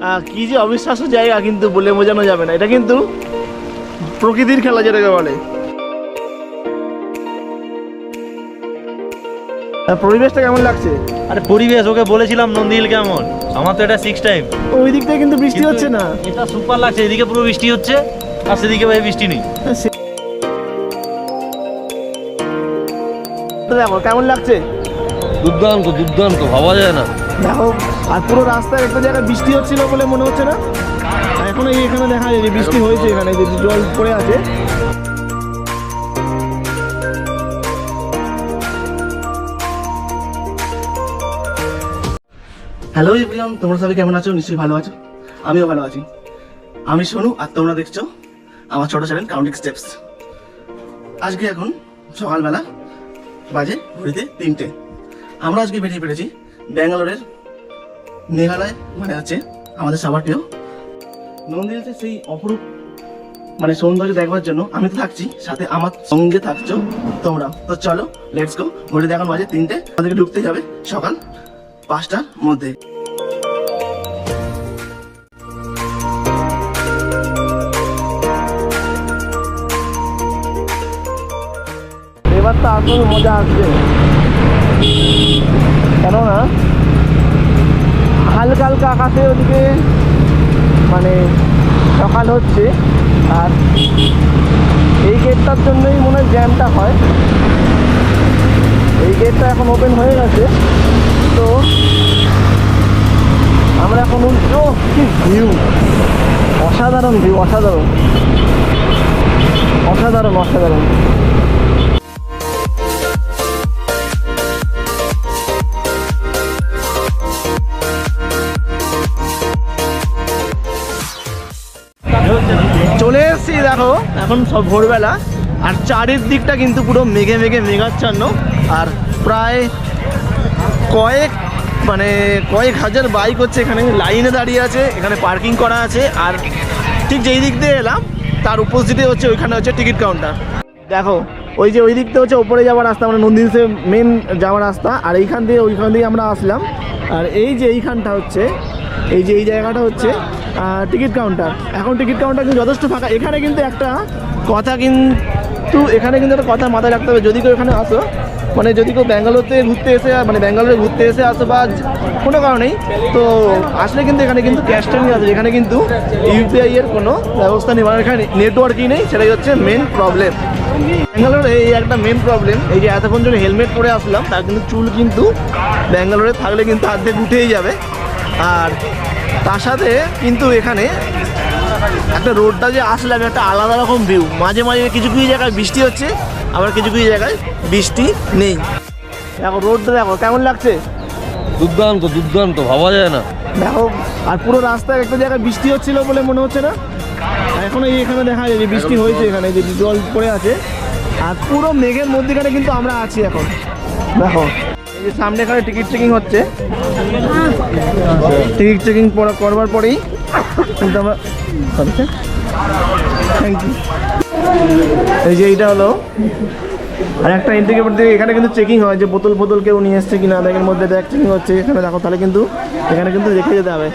কি যে অবিশ্বাস্য জায়গা কিন্তু বলে বোঝানো যাবে না। এটা কিন্তু প্রকৃতির খেলা যেটাকে বলে। আর পরিবেশটা কেমন লাগছে? আরে পরিবেশ ওকে বলেছিলাম নন্দিল কেমন? আমার তো এটা সিক্স টাইম ওই দিক থেকে কিন্তু বৃষ্টি হচ্ছে না। এটা সুপার লাগছে এদিকে পুরো বৃষ্টি হচ্ছে আর সেদিকে ভাই বৃষ্টি নেই। সে- দেখো কেমন লাগছে? দুর্দান্ত দুর্দান্ত ভাবা যায় না। দেখো আর পুরো রাস্তায় একটা জায়গায় বৃষ্টি হচ্ছিল বলে মনে হচ্ছে না। এখন এই এখানে দেখা যায় যে বৃষ্টি হয়েছে এখানে যে জল পড়ে আছে। হ্যালো এভরিওয়ান তোমরা সবাই কেমন আছো? নিশ্চয়ই ভালো আছো। আমিও ভালো আছি। আমি সোনু, আর তোমরা দেখছ আমার ছোট চ্যানেল কাউন্টিং স্টেপস আজকে এখন সকালবেলা বাজে ঘুরিতে তিনটে। আমরা আজকে বেরিয়ে পড়েছি ব্যাঙ্গালোরের মেঘালয় মানে হচ্ছে আমাদের প্রিয়। নন্দীতে সেই অপরূপ মানে সৌন্দর্য দেখবার জন্য আমি তো থাকছি, সাথে আমার সঙ্গে থাকছো তোমরা। তো চলো লেটস গো ঘড়ি দেখান বাজে তিনটে, আমাদেরকে ঢুকতে যাবে সকাল পাঁচটার মধ্যে। এবার তো আসল মজা আসবে। কেননা হালকা হালকা আকাশে ওদিকে মানে সকাল হচ্ছে। আর এই গেটটার জন্যই মনে হয় জ্যামটা হয়। এই গেটটা এখন ওপেন হয়ে গেছে। তো আমরা এখন উঠবো। কি ভিউ অসাধারণ ভিউ অসাধারণ। অসাধারণ অসাধারণ। এখন সব ভোরবেলা। আর চারির দিকটা কিন্তু পুরো মেঘে মেঘে মেঘাচ্ছন্ন। আর প্রায় কয়েক মানে কয়েক হাজার বাইক হচ্ছে এখানে লাইনে দাঁড়িয়ে আছে, এখানে পার্কিং করা আছে। আর ঠিক যেই দিক দিয়ে এলাম, তার উপস্থিতি হচ্ছে ওইখানে হচ্ছে টিকিট কাউন্টার দেখো, ওই যে ওই দিকটা হচ্ছে ওপরে যাওয়ার রাস্তা মানে নন্দীতে মেন যাওয়ার রাস্তা। আর এইখান দিয়ে, ওইখান দিয়ে আমরা আসলাম। আর এই যে এইখানটা হচ্ছে এই যে, এই জায়গাটা হচ্ছে টিকিট কাউন্টার। এখন টিকিট কাউন্টার কিন্তু যথেষ্ট ফাঁকা। এখানে কিন্তু একটা কথা কিন্তু, এখানে কিন্তু একটা কথা মাথায় রাখতে হবে। যদি কেউ এখানে আসো মানে যদি কেউ ব্যাঙ্গালোরতে ঘুরতে এসে মানে ব্যাঙ্গালোরে ঘুরতে এসে আসো বা কোনো কারণেই, তো আসলে কিন্তু এখানে কিন্তু ক্যাশটা নিয়ে আসে এখানে কিন্তু ইউপিআই এর কোনো ব্যবস্থা নেই মানে এখানে নেটওয়ার্কই নেই, সেটাই হচ্ছে মেন প্রবলেম ব্যাঙ্গালোরে এই একটা মেন প্রবলেম এই যে এতক্ষণ জন্য হেলমেট পরে আসলাম, তার কিন্তু চুল কিন্তু ব্যাঙ্গালোরে থাকলে কিন্তু অর্ধেক উঠেই যাবে। আর তার সাথে কিন্তু এখানে একটা রোডটা যে আসলাম একটা আলাদা রকম ভিউ মাঝে মাঝে কিছু কিছু জায়গায় বৃষ্টি হচ্ছে আবার কিছু কিছু জায়গায় বৃষ্টি নেই। দেখো রোডটা দেখো কেমন লাগছে? দুর্দান্ত দুর্দান্ত ভাবা যায় না। দেখো আর পুরো রাস্তায় একটা জায়গায় বৃষ্টি হচ্ছিল বলে মনে হচ্ছে না? এখন এই এখানে দেখা যায় যে বৃষ্টি হয়েছে এখানে যে জল পড়ে আছে। আর পুরো মেঘের মধ্যেখানে কিন্তু আমরা আছি এখন। দেখো এই সামনে এখানে টিকিট চেকিং হচ্ছে। টিকিট চেকিং করবার পরেই কিন্তু থ্যাংক ইউ এই যে এইটা হলো। আর একটা এন্ট্রি গেট দিয়ে এখানে কিন্তু চেকিং হয় যে বোতল বোতল কেউ নিয়ে এসছে কিনা, ব্যাগের মধ্যে ব্যাগ চেকিং হচ্ছে, এখানে দেখো তাহলে কিন্তু এখানে কিন্তু রেখে যেতে হবে।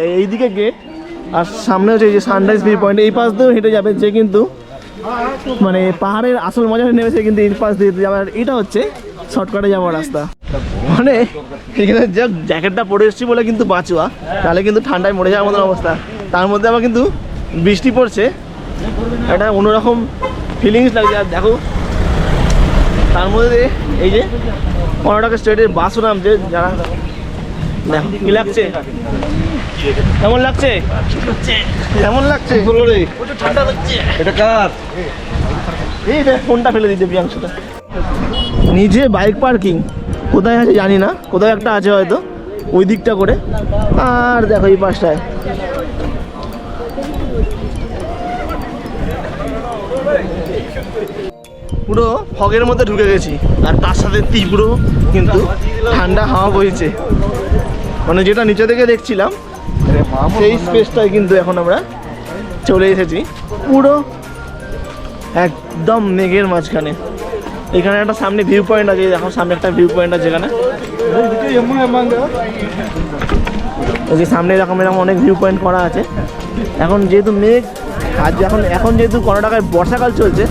এই- এইদিকে গেট আর সামনে হচ্ছে এই যে সানরাইজ ভিউ পয়েন্ট এই পাশ দিয়েও হেঁটে যাবে যে কিন্তু মানে পাহাড়ের আসল মজা নেমেছে কিন্তু এই পাশ দিয়ে যাবে। আর এটা হচ্ছে শর্টকাটে যাওয়ার রাস্তা। মানে এখানে যা জ্যাকেটটা পরে এসেছি বলে কিন্তু বাঁচুয়া। তাহলে কিন্তু ঠান্ডায় মরে যাওয়ার মতন অবস্থা। তার মধ্যে আবার কিন্তু বৃষ্টি পড়ছে। একটা অন্যরকম ফিলিংস লাগছে। আর দেখো তার মধ্যে এই যে কর্ণাটক স্টেটের বাসও নামছে। যারা দেখো কি লাগছে? কেমন লাগছে? কেমন লাগছে? ঠান্ডা লাগছে। এটা কার? এই ফোনটা ফেলে দিতে প্রিয়াংশুটা। নিজে বাইক পার্কিং। কোথায় আছে জানি না কোথায় একটা আছে হয়তো, ওই দিকটা করে। আর দেখো এই পাশটায়। পুরো ফগের মধ্যে ঢুকে গেছি, আর তার সাথে তীব্র কিন্তু ঠান্ডা হাওয়া বইছে। মানে যেটা নিচে থেকে দেখছিলাম, সেই স্পেসটায় কিন্তু এখন আমরা চলে এসেছি। পুরো একদম মেঘের মাঝখানে। এখানে একটা সামনে ভিউ পয়েন্ট আছে, দেখো সামনে একটা ভিউ পয়েন্ট আছে এখানে। এই যে সামনে এরকম এরকম অনেক ভিউ পয়েন্ট করা আছে। এখন যেহেতু মেঘ আজ এখন এখন যেহেতু কর্ণাটকায় বর্ষাকাল চলছে,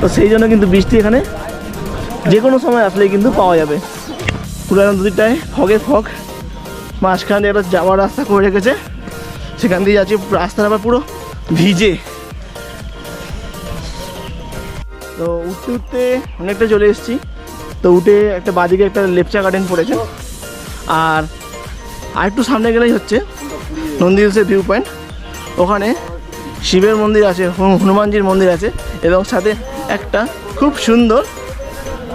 তো সেই জন্য কিন্তু বৃষ্টি এখানে যে কোনো সময় আসলেই কিন্তু পাওয়া যাবে। পুরো একদম দুদিকটায় ফগে ফগ মাঝখানে একটা যাওয়ার রাস্তা করে রেখেছে। সেখান দিয়ে যাচ্ছি রাস্তাটা আবার পুরো ভিজে। তো উঠতে উঠতে অনেকটা চলে এসেছি। তো উঠে একটা বাদিকে একটা লেপচা গার্ডেন পড়েছে। আর আর একটু সামনে গেলেই হচ্ছে নন্দী হিলসের ভিউ পয়েন্ট ওখানে শিবের মন্দির আছে হনু- হনুমানজির মন্দির আছে এবং সাথে একটা খুব সুন্দর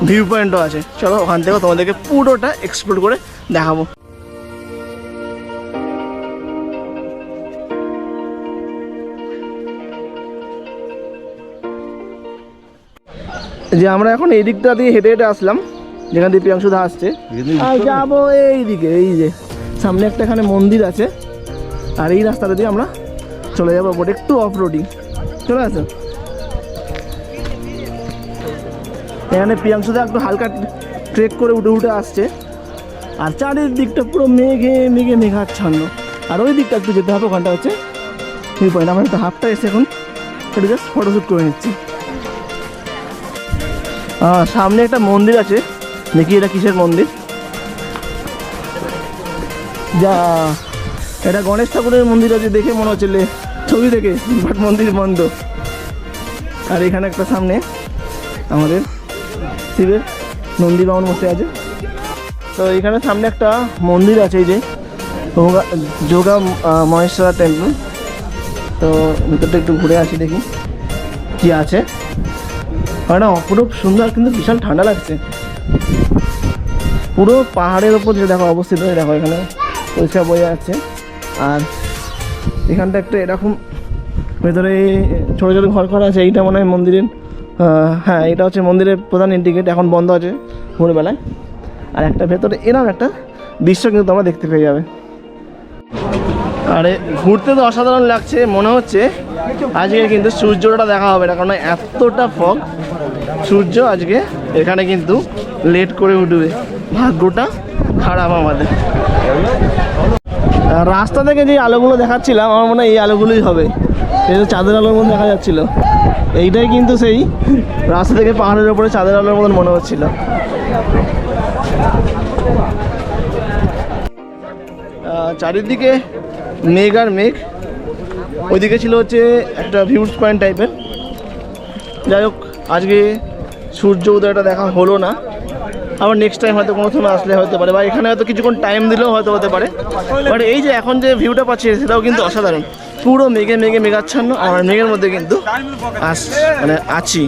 ভিউ পয়েন্টও আছে। চলো ওখান থেকে তোমাদেরকে পুরোটা এক্সপ্লোর করে দেখাবো। যে আমরা এখন এই দিকটা দিয়ে হেঁটে হেঁটে আসলাম, যেখান দিয়ে প্রিয়াংশুদা আসছে। আর যাব এই দিকে এই যে, সামনে একটা এখানে মন্দির আছে। আর এই রাস্তাটা দিয়ে আমরা চলে যাব ওপরে, একটু অফ রোডিং চলে আসো। এখানে প্রিয়াংশুদা একটু হালকা ট্রেক করে উঠে উঠে আসছে। আর চারিদিকটা পুরো মেঘে মেঘে মেঘাচ্ছন্ন। আর ওই দিকটা একটু যেতে হবে, ওখানটা হচ্ছে ভিউ পয়েন্ট আমার একটু হাফটা এসে এখন একটু জাস্ট ফটোশ্যুট করে নিচ্ছি। সামনে একটা মন্দির আছে। দেখি এটা কিসের মন্দির? যা, এটা গণেশ ঠাকুরের মন্দির আছে দেখে মনে হচ্ছে ছবি থেকে বাট মন্দির বন্ধ। আর এখানে একটা সামনে, আমাদের শিবের নন্দী বামন বসে আছে। তো এখানে সামনে একটা মন্দির আছে এই যে যোগা মহেশ্বরা টেম্পল তো ভিতরটা একটু ঘুরে আসি দেখি, কি আছে। না অপরূপ সুন্দর কিন্তু বিশাল ঠান্ডা লাগছে। পুরো পাহাড়ের ওপর যে দেখো অবস্থিত দেখো এখানে পরিষ্কার বয়ে যাচ্ছে। আর এখানটা একটা এরকম ভেতরে ছোটো ছোটো ঘর করা আছে, এইটা মনে হয় মন্দিরের হ্যাঁ এটা হচ্ছে মন্দিরের প্রধান ইন্ডিকেট, এখন বন্ধ আছে ভোরবেলায়। আর একটা ভেতরে এরকম একটা দৃশ্য কিন্তু তোমরা দেখতে পেয়ে যাবে। আরে, ঘুরতে তো অসাধারণ লাগছে, মনে হচ্ছে আজকে কিন্তু সূর্যটা দেখা হবে না কারণ এতটা ফগ সূর্য আজকে এখানে কিন্তু লেট করে উঠবে। ভাগ্যটা খারাপ আমাদের। রাস্তা থেকে যে আলোগুলো দেখাচ্ছিলাম, আমার মনে হয় এই আলোগুলোই হবে। এই চাঁদের আলোর মতো দেখা যাচ্ছিল। এইটাই কিন্তু সেই রাস্তা থেকে পাহাড়ের ওপরে চাঁদের আলোর মতন মনে হচ্ছিল। চারিদিকে মেঘ আর মেঘ। ওইদিকে ছিল হচ্ছে একটা ভিউজ পয়েন্ট টাইপের যাই হোক আজকে সূর্য উদয়টা দেখা হলো না। আবার নেক্সট টাইম হয়তো কোনো সময় আসলে হতে পারে, বা এখানে হয়তো কিছুক্ষণ টাইম দিলেও হয়তো হতে পারে। বাট এই যে এখন যে ভিউটা পাচ্ছি, সেটাও কিন্তু অসাধারণ। পুরো মেঘে মেঘে মেঘাচ্ছন্ন, আর মেঘের মধ্যে কিন্তু আস মানে আছি।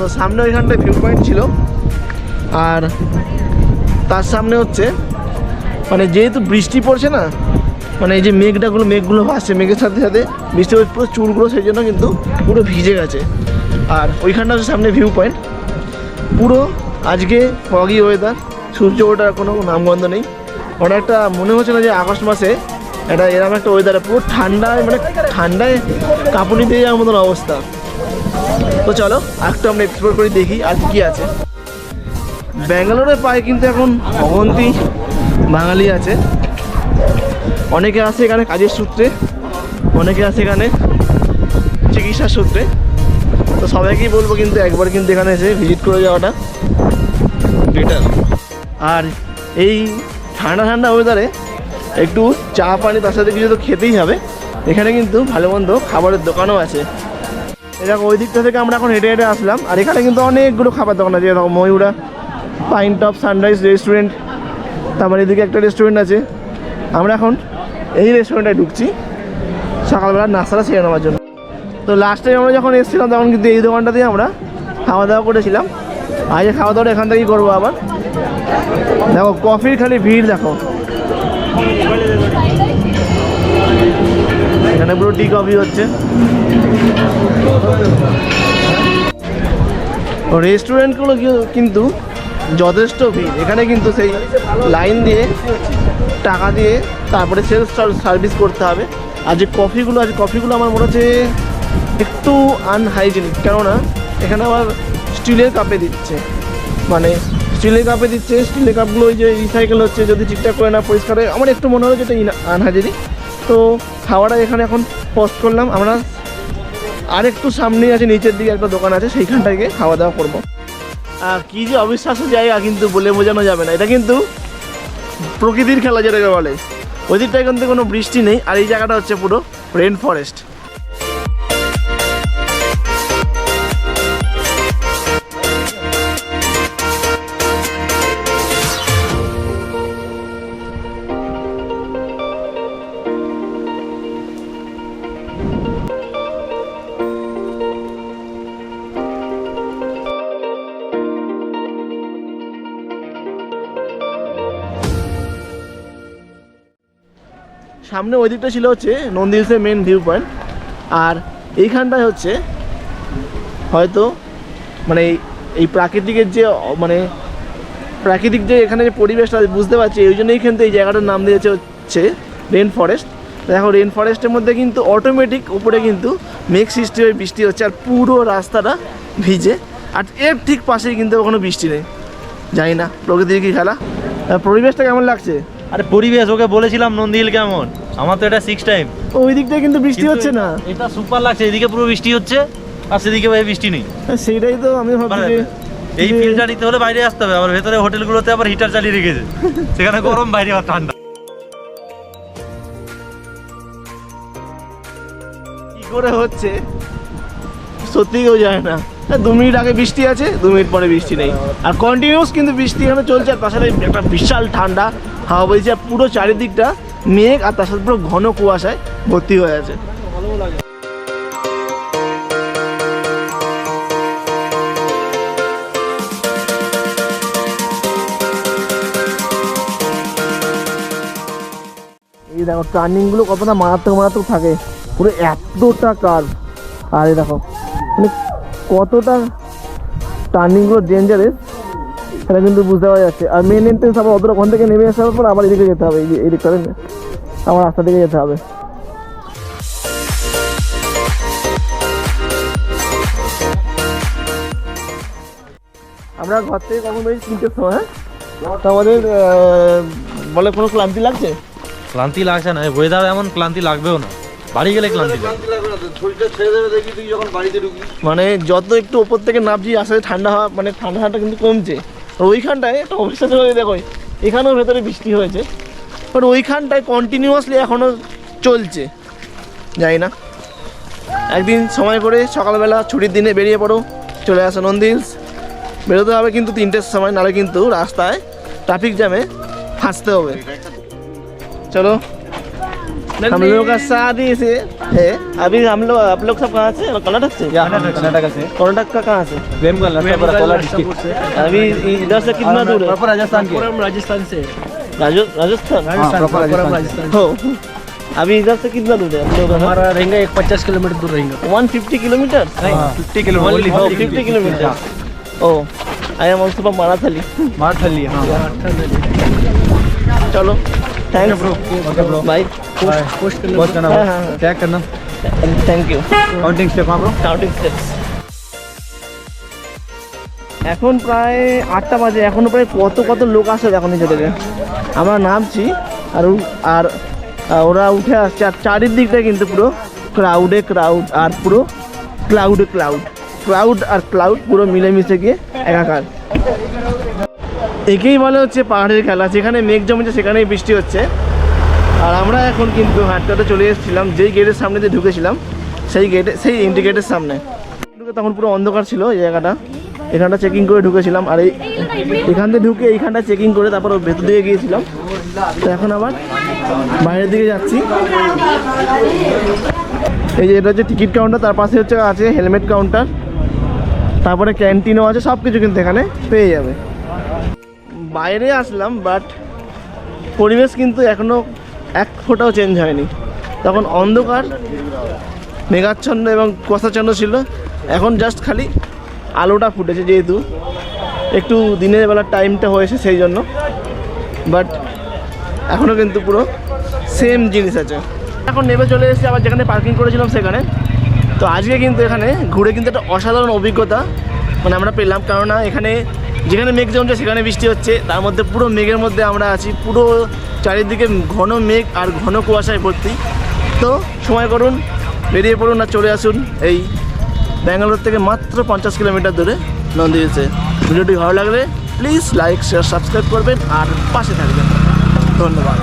তো সামনে ওইখানটায় ভিউ পয়েন্ট ছিল। আর তার সামনে হচ্ছে মানে যেহেতু বৃষ্টি পড়ছে না মানে এই যে মেঘটাগুলো, মেঘগুলো ভাসছে মেঘের সাথে সাথে বৃষ্টি পড়ছে পুরো চুলগুলো সেই জন্য কিন্তু পুরো ভিজে গেছে। আর ওইখানটা হচ্ছে সামনে ভিউ পয়েন্ট পুরো আজকে ফগি ওয়েদার সূর্য ওঠার কোনো নামগন্ধ নেই। ওটা একটা মনে হচ্ছে না যে আগস্ট মাসে এটা এরকম একটা ওয়েদার পুরো ঠান্ডায় মানে ঠান্ডায় কাঁপুনি দিয়ে যাওয়ার মতন অবস্থা। তো চলো একটু আমরা এক্সপ্লোর করে দেখি আর কি আছে। ব্যাঙ্গালোরের পায়ে কিন্তু এখন অগন্তি বাঙালি আছে। অনেকে আছে এখানে কাজের সূত্রে, অনেকে আছে এখানে চিকিৎসার সূত্রে। তো সবাইকেই বলব কিন্তু একবার কিন্তু এখানে এসে ভিজিট করে যাওয়াটা। বেটার আর এই ঠান্ডা ঠান্ডা ওয়েদারে একটু চা পানি তার সাথে কিছু তো খেতেই হবে। এখানে কিন্তু ভালো মন্দ খাবারের দোকানও আছে। এরকম ওই দিকটা থেকে আমরা এখন হেঁটে হেঁটে আসলাম। আর এখানে কিন্তু অনেকগুলো খাবার দোকান আছে। এরকম Mayura Pine Top Sunrise restaurant তারপর এদিকে একটা রেস্টুরেন্ট আছে। আমরা এখন এই রেস্টুরেন্টে ঢুকছি। সকালবেলা নাস্তাটা সেরে নেওয়ার জন্য। তো লাস্ট টাইম আমরা যখন এসেছিলাম, তখন কিন্তু এই দোকানটাতেই আমরা খাওয়া দাওয়া করেছিলাম আজকে খাওয়া দাওয়াটা এখান থেকেই করব আবার। দেখো কফির খালি ভিড়, দেখো। এখানে পুরো টি কফি হচ্ছে। রেস্টুরেন্টগুলো কিন্তু যথেষ্ট ভিড়। এখানে কিন্তু সেই লাইন দিয়ে, টাকা দিয়ে তারপরে সেলফ সার্ভিস করতে হবে। আর যে কফিগুলো আছে কফিগুলো আমার মনে হচ্ছে একটু আনহাইজেনিক কেননা এখানে আবার স্টিলের কাপে দিচ্ছে। মানে স্টিলের কাপে দিচ্ছে স্টিলের কাপগুলো ওই যে রিসাইকেল হচ্ছে, যদি ঠিকঠাক করে না পরিষ্কার হয়। আমার একটু মনে হলো যেটা আনহাজিরি তো খাওয়াটা এখানে এখন পোস্ট করলাম। আমরা আর একটু সামনেই আছে, নিচের দিকে একটা দোকান আছে, সেইখানটায় গিয়ে খাওয়া দাওয়া করব। আর কী যে অবিশ্বাস্য জায়গা, কিন্তু বলে বোঝানো যাবে না। এটা কিন্তু প্রকৃতির খেলা যেটাকে বলে। ওই দিকটায় কিন্তু কোনো বৃষ্টি নেই, আর এই জায়গাটা হচ্ছে পুরো রেন ফরেস্ট সামনে ওই দিকটা ছিল হচ্ছে নন্দী হিলসের মেন ভিউ পয়েন্ট আর এইখানটায় হচ্ছে হয়তো মানে এই- এই প্রাকৃতিকের যে মানে প্রাকৃতিক যে এখানে যে পরিবেশটা বুঝতে পারছি ওই জন্যই কিন্তু এই জায়গাটার নাম দিয়েছে হচ্ছে রেন ফরেস্ট দেখো রেন ফরেস্টের মধ্যে কিন্তু অটোমেটিক উপরে কিন্তু মেঘ সৃষ্টি হয়ে বৃষ্টি হচ্ছে আর পুরো রাস্তাটা ভিজে। আর এর ঠিক পাশেই কিন্তু কোনো বৃষ্টি নেই। জানি না, প্রকৃতির কি খেলা? পরিবেশটা কেমন লাগছে? আরে পরিবেশ, ওকে বলেছিলাম নন্দীল কেমন? আমার তো এটা সিক্স টাইম ওই দিকটায় কিন্তু বৃষ্টি হচ্ছে না? এটা সুপার লাগছে এদিকে পুরো বৃষ্টি হচ্ছে আর সেদিকে ভাই বৃষ্টি নেই। সেটাই তো আমি ভাবছি মানে এই যে- ফিল্টার নিতে হলে বাইরে আসতে হবে আবার ভেতরে হোটেলগুলোতে আবার হিটার চালিয়ে রেখেছে। সেখানে গরম বাইরে আবার ঠান্ডা। কি করে হচ্ছে? সত্যি কেউ জানে না। হ্যাঁ, দু মিনিট আগে বৃষ্টি আছে দু মিনিট পরে বৃষ্টি নেই। আর কন্টিনিউস কিন্তু বৃষ্টি এখানে চলছে আর সাথে একটা বিশাল ঠান্ডা হাওয়া বইছে আর পুরো চারিদিকটা মেঘ আর তার সাথে পুরো ঘন কুয়াশায় ভর্তি হয়ে আছে। এই দেখো টার্নিংগুলো কতটা মারাত্মক মারাত্মক থাকে। পুরো এতটা কার আর এই দেখো মানে কতটা টার্নিংগুলো ডেঞ্জারাস সেটা কিন্তু বুঝতে পারা যাচ্ছে। আর মেন এন্ট্রেন্স আবার অতটা ওখান থেকে নেমে আসার পর আবার এদিকে যেতে হবে এই দিকটাতে আমার রাস্তা দিকে যেতে হবে। আমরা ঘর থেকে কখন বেরিয়ে তিনটের সময় হ্যাঁ? তো আমাদের বলে কোনো ক্লান্তি লাগছে? ক্লান্তি লাগছে না। ওয়েদার এমন ক্লান্তি লাগবেও না। বাড়ি গেলে ক্লান্তি মানে যত একটু ওপর থেকে নামছি, আসলে ঠান্ডা হওয়া মানে ঠান্ডা ঠান্ডা কিন্তু কমছে। আর ওইখানটায় একটা অবস্থা হয়ে দেখো, এখানেও ভেতরে বৃষ্টি হয়েছে। বাট ওইখানটায় কন্টিনিউয়াসলি এখনও চলছে। যাই না। একদিন সময় করে সকালবেলা ছুটির দিনে বেরিয়ে পড়ো, চলে আসো নন্দী হিলস বেরোতে হবে কিন্তু তিনটের সময়, নাহলে কিন্তু রাস্তায় ট্রাফিক জ্যামে ফাঁসতে হবে। चलो हम लोग का शादी से है। अभी हम लोग आप लोग सब कहाँ से कर्नाटक से? कर्नाटक से। कर्नाटक का कहाँ से? अभी इधर से कितना दूर है? राजस्थान राजस्थान से राजस्थान? हाँ, राजस्थान हो। अभी इधर से कितना दूर है? हम लोग हमारा रहेगा एक पचास किलोमीटर दूर रहेगा। One fifty kilometre? Fifty kilometre. Fifty kilometre oh I am also from Marathahalli Marathahalli हाँ। चलो। Thanks okay bro bye post कर बहुत करना हाँ, हाँ, हाँ। क्या करना थैंक यू काउंटिंग स्टेप हाँ ब्रो কাউন্টিং স্টেপস এখন প্রায় আটটা বাজে এখনো প্রায় কত কত লোক আসে দেখো নিচে থেকে আমরা নামছি আর উ- আর আহ, ওরা উঠে আসছে আর চারিদিকটা কিন্তু পুরো ক্রাউডে ক্রাউড আর পুরো ক্লাউডে ক্লাউড ক্লাউড আর ক্লাউড পুরো মিলেমিশে গিয়ে একাকার একেই বলে হচ্ছে পাহাড়ের খেলা, যেখানে মেঘ জমেছে সেখানেই বৃষ্টি হচ্ছে। আর আমরা এখন কিন্তু হাঁটতে চলে এসেছিলাম, যেই গেটের সামনে দিয়ে ঢুকেছিলাম, সেই গেটে সেই গেটের সামনে। ঢুকে তখন পুরো অন্ধকার ছিল এই জায়গাটা। এখানটা চেকিং করে ঢুকেছিলাম, আর এই এখান থেকে ঢুকে এইখানটা চেকিং করে তারপর ভেতর দিকে গিয়েছিলাম। তো এখন আবার বাইরের দিকে যাচ্ছি। এই যে এটা হচ্ছে টিকিট কাউন্টার তার পাশে হচ্ছে আছে হেলমেট কাউন্টার তারপরে ক্যান্টিনও আছে সব কিছু কিন্তু এখানে পেয়ে যাবে। বাইরে আসলাম বাট পরিবেশ কিন্তু এখনও এক ফোঁটাও চেঞ্জ হয়নি। তখন অন্ধকার, মেঘাচ্ছন্ন এবং কুয়াশাচ্ছন্ন ছিল। এখন জাস্ট খালি আলোটা ফুটেছে যেহেতু। একটু দিনের বেলার টাইমটা হয়েছে সেই জন্য। বাট এখনও কিন্তু পুরো সেম জিনিস আছে। এখন নেমে চলে এসেছি, আবার যেখানে পার্কিং করেছিলাম সেখানে। তো আজকে কিন্তু এখানে ঘুরে কিন্তু একটা অসাধারণ অভিজ্ঞতা মানে আমরা পেলাম। কেননা এখানে যেখানে মেঘ জমছে সেখানে বৃষ্টি হচ্ছে। তার মধ্যে পুরো মেঘের মধ্যে আমরা আছি। পুরো চারিদিকে ঘন মেঘ আর ঘন কুয়াশায় ভর্তি। তো সময় করুন, বেরিয়ে পড়ুন আর চলে আসুন এই ব্যাঙ্গালোর থেকে মাত্র পঞ্চাশ কিলোমিটার দূরে নন্দী হয়েছে ভিডিওটি ভালো লাগলে প্লিজ লাইক শেয়ার সাবস্ক্রাইব করবেন আর পাশে থাকবেন। ধন্যবাদ।